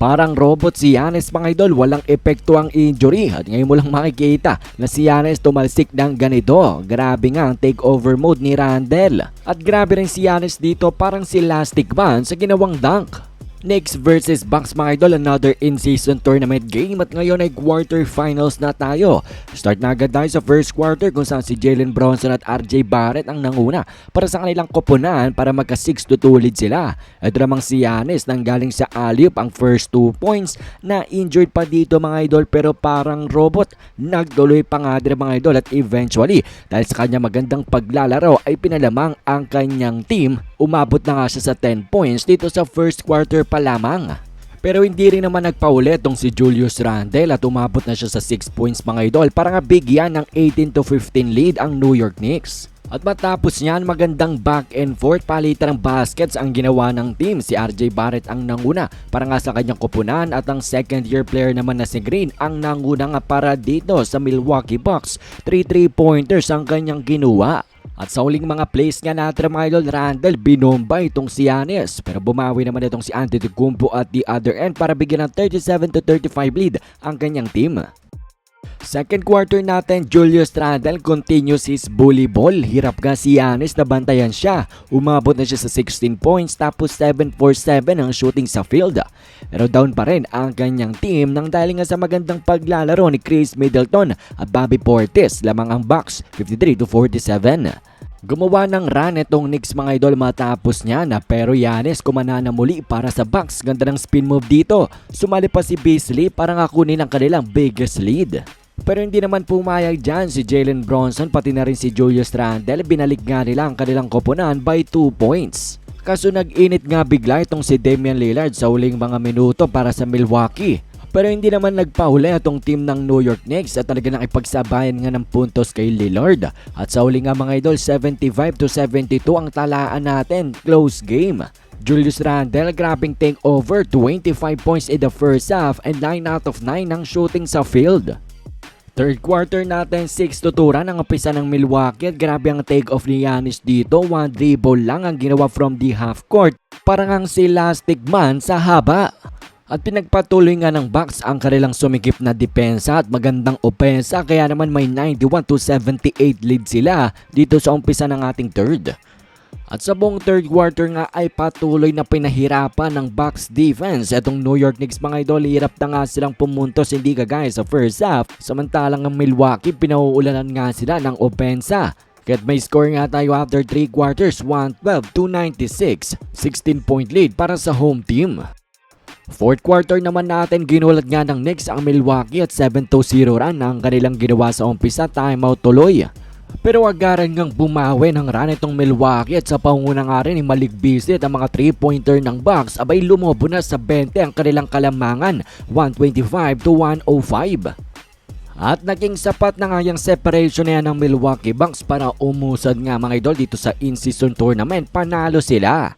Parang robot si Yanis mga idol, walang epekto ang injury at ngayon mo lang makikita na si Yanis tumalsik ng ganito. Grabe nga ang takeover mode ni Randall. At grabe rin si Yanis dito parang si Elastic Man sa ginawang dunk. Knicks versus Bucks mga idol, another in-season tournament game at ngayon ay quarterfinals na tayo. Start na agad tayo sa first quarter kung saan si Jalen Bronson at RJ Barrett ang nanguna para sa kanilang koponan para magka 6 to 2 lead sila. Ito namang si Yanis nang galing sa alley ang first 2 points na injured pa dito mga idol pero parang robot. Nagtuloy pa nga din mga idol at eventually dahil sa kanya magandang paglalaro ay pinalamang ang kanyang team. Umabot na nga siya sa 10 points dito sa first quarter pa lamang. Pero hindi rin naman nagpaulit tong si Julius Randle at umabot na siya sa 6 points mga idol para nga bigyan ng 18 to 15 lead ang New York Knicks. At matapos niyan, magandang back and forth palitan ng baskets ang ginawa ng team. Si RJ Barrett ang nanguna para nga sa kanyang kupunan at ang second year player naman na si Green ang nanguna nga para dito sa Milwaukee Bucks. 3 3-pointers ang kanyang ginawa. At sa uling mga plays nga natin mga idol, Randall binomba itong si Yanis. Pero bumawi naman itong si Antetokounmpo at the other end para bigyan ng 37 to 35 lead ang kanyang team. Second quarter natin, Julius Randle continues his bully ball. Hirap nga si Yanis na bantayan siya. Umabot na siya sa 16 points tapos 7 for 7 ang shooting sa field. Pero down pa rin ang kanyang team nang dahil nga sa magandang paglalaro ni Chris Middleton at Bobby Portis lamang ang box 53 to 47. Gumawa ng run itong Knicks mga idol matapos niya na pero Yanis kumana na muli para sa Bucks. Ganda ng spin move dito. Sumali pa si Beasley para nga kunin ang kanilang biggest lead. Pero hindi naman pumayag dyan si Jalen Bronson pati na rin si Julius Randle. Binalik nga nila ang kanilang koponan by 2 points. Kaso nag-init nga bigla itong si Damian Lillard sa uling mga minuto para sa Milwaukee. Pero hindi naman nagpahuli itong team ng New York Knicks at talaga nakipagsabayan nga ng puntos kay Lillard. At sa uli nga mga idol, 75 to 72 ang talaan natin. Close game. Julius Randle grabing takeover, 25 points in the first half and 9 out of 9 ang shooting sa field. Third quarter natin, 6 to 2 run ang umpisa ng Milwaukee at grabe ang take-off ni Yanis dito. One dribble lang ang ginawa from the half court. Parang ang si Elastic Man sa haba. At pinagpatuloy nga ng Bucks ang kanilang sumikip na depensa at magandang opensa kaya naman may 91 to 78 lead sila dito sa umpisa ng ating third. At sa buong third quarter nga ay patuloy na pinahirapan ng Bucks defense. Etong New York Knicks mga idol, hirap na nga silang pumuntos hindi kagaya sa first half. Samantalang ang Milwaukee, pinauulanan nga sila ng opensa. Kaya't may score nga tayo after 3 quarters, 112 to 96. 16 point lead para sa home team. Fourth quarter naman natin ginulat nga ng Knicks ang Milwaukee at 7-0 run ang kanilang ginawa sa umpisa timeout tuloy. Pero agaran ngang bumawi ng run itong Milwaukee at sa panguna nga rin Beasley at ang mga 3-pointer ng Bucks abay lumobo na sa 20 ang kanilang kalamangan 125 to 105. At naging sapat na nga yung separation na yan ng Milwaukee Bucks para umusad nga mga idol dito sa in-season tournament. Panalo sila.